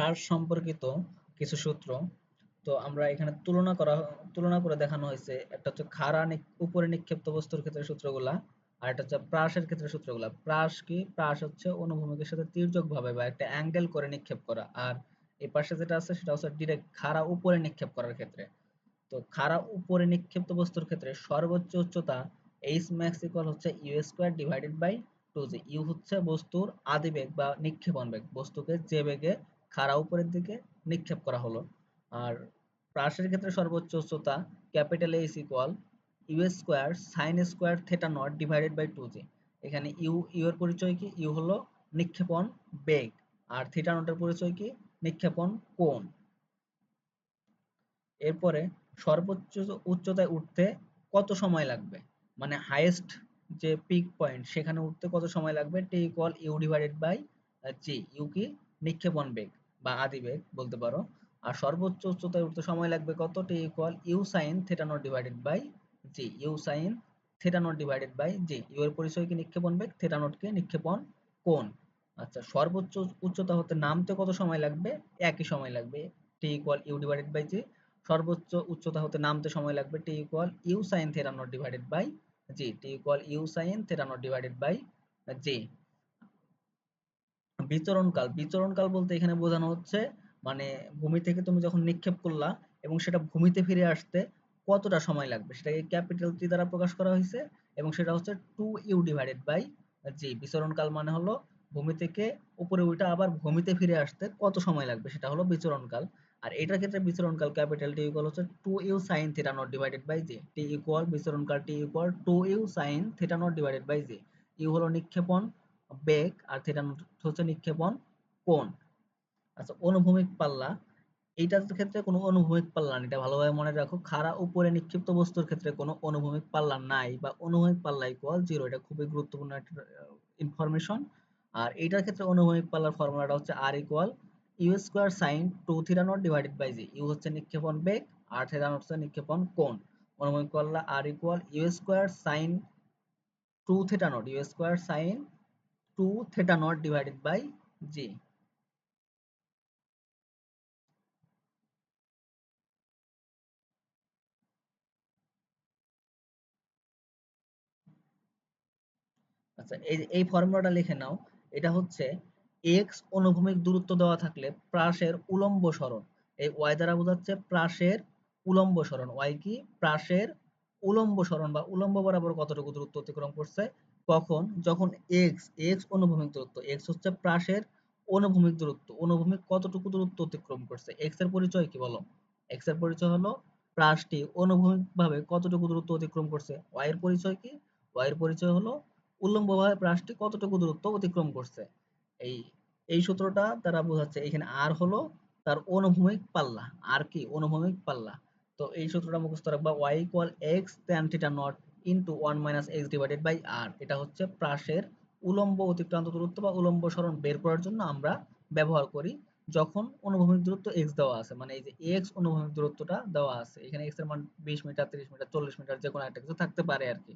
প্রাস সম্পর্কিত কিছু সূত্র, তো আমরা এখানে তুলনা করা, তুলনা করে দেখানো হয়েছে, একটা হচ্ছে খাড়া উপরে নিক্ষিপ্ত বস্তুর ক্ষেত্রে সূত্রগুলা, আর একটা হচ্ছে প্রাসের ক্ষেত্রে সূত্রগুলা। প্রাস কি? প্রাস হচ্ছে অনুভূমিকের সাথে তির্যক ভাবে বা একটা অ্যাঙ্গেল করে নিক্ষেপ করা, আর এই পাশে যেটা আছে সেটা হচ্ছে ডিরেক্ট খাড়া উপরে নিক্ষেপ করার ক্ষেত্রে। তো খাড়া উপরে নিক্ষিপ্ত বস্তুর ক্ষেত্রে সর্বোচ্চ উচ্চতা এইচ ম্যাক্স ইকুয়াল হচ্ছে U square divided by two G U হচ্ছে বস্তুর আদি বেগ বা নিক্ষেপণ বেগ বস্তুকে যে বেগে খাড়া উপরের দিকে নিক্ষেপ করা হলো। আর প্রাসের ক্ষেত্রে সর্বোচ্চ উচ্চতা capital H equal U square sine square theta naught divided by two G এখানে ইউ ইউ এর পরিচয় কি? ইউ হলো নিক্ষেপণ বেগ। আর থিটা নটের পরিচয় কি? নিক্ষেপণ কোণ। এরপরে সর্বোচ্চ উচ্চতায় উঠতে কত সময় লাগবে? মানে হাইয়েস্ট যে পিক পয়েন্ট সেখানে উঠতে কত সময় লাগবে? T equal U divided by G U কি? নিক্ষেপণ বেগ। বা আদি বেগ বলতে পারো। আর সর্বোচ্চ উচ্চতায় উঠতে সময় লাগবে কত? T equal U sine theta naught divided by G U sine theta naught divided by G U এর পরিচয় কি নিক্ষেপণ বেগ? থেটা নট কে নিক্ষেপণ কোণ। আচ্ছা সর্বোচ্চ উচ্চতা হতে নামতে কত সময় লাগবে? একই সময় লাগবে। T equal U divided by G সর্বোচ্চ উচ্চতা হতে নামতে সময় লাগবে T equal U sine theta naught divided by G T equal U sine theta naught divided by G বিচরণকাল বিচরণকাল বলতে এখানে বোঝানো হচ্ছে মানে ভূমি থেকে তুমি যখন নিক্ষেপ করলা এবং সেটা ভূমিতে ফিরে আসতে কতটা সময় লাগবে? সেটাকে ক্যাপিটাল টি দ্বারা প্রকাশ করা হয়েছে এবং সেটা হচ্ছে two U divided by G বিচরণকাল মানে হলো ভূমি থেকে উপরে উঠে আবার ভূমিতে ফিরে আসতে কত সময় লাগবে? সেটা হলো বিচরণকাল আর এটার ক্ষেত্রে বিচরণকাল ক্যাপিটাল টি ইকুয়াল হচ্ছে two U sine theta naught divided by G T equal বিচরণকাল T equal two U sine theta naught divided by G U হলো নিক্ষেপণ বেগ আর থিটা নট হচ্ছে নিক্ষেপণ কোণ। আচ্ছা অনুভূমিক পাল্লা এইটার ক্ষেত্রে কোনো অনুভূমিক পাল্লা নেই এটা ভালোভাবে মনে রাখো। খাড়া উপরে নিক্ষিপ্ত বস্তুর ক্ষেত্রে কোনো অনুভূমিক পাল্লা নাই বা অনুভূমিক পাল্লা ইকুয়াল জিরো এটা খুবই গুরুত্বপূর্ণ একটা ইনফরমেশন আর এইটার ক্ষেত্রে অনুভূমিক পাল্লার ফর্মুলাটা হচ্ছে R equal U square sine two theta naught divided by G U হচ্ছে নিক্ষেপণ বেগ আর থিটা নট হচ্ছে নিক্ষেপণ কোণ। অনুভূমিক পাল্লা R equal U square sine two theta naught U square sine two theta naught divided by G আচ্ছা এই ফর্মুলাটা লিখে নাও। এটা হচ্ছে এক্স অনুভূমিক দূরত্ব দেওয়া থাকলে প্রাসের উলম্ব সরণ। এই ওয়াই দ্বারা বোঝাচ্ছে প্রাসের উলম্ব সরণ। ওয়াই কি? প্রাসের উলম্ব সরণ বা উলম্ব বরাবর কতটুকু দূরত্ব অতিক্রম করছে? কখন? যখন এক্স এক্স অনুভূমিক দূরত্ব এক্স হচ্ছে প্রাসের অনুভূমিক দূরত্ব। অনুভূমিক কতটুকু দূরত্ব অতিক্রম করছে? এক্সের পরিচয় কি বলো? এক্সের পরিচয় হলো প্রাসটি অনুভূমিক ভাবে কতটুকু দূরত্ব অতিক্রম করছে? ওয়াই এর পরিচয় কি? ওয়াই এর পরিচয় হলো উল্লম্বভাবে প্রাসটি কতটুকু দূরত্ব অতিক্রম করছে। এই এই সূত্রটা দ্বারা বোঝাচ্ছে, এখানে আর হলো তার অনুভূমিক পাল্লা। আর কি? অনুভূমিক পাল্লা। তো এই সূত্রটা মুখস্থ রাখবা, y equal x tan theta naught into one minus X divided by R এটা হচ্ছে প্রাসের উলম্ব অতিক্রান্ত দূরত্ব বা উলম্ব সরণ বের করার জন্য আমরা ব্যবহার করি যখন অনুভূমিক দূরত্ব এক্স দেওয়া আছে। মানে এই যে এক্স অনুভূমিক দূরত্বটা দেওয়া আছে। এখানে এক্সের মান 20 মিটার 30 মিটার 40 মিটার যে কোনো একটা কিছু থাকতে পারে আর কি।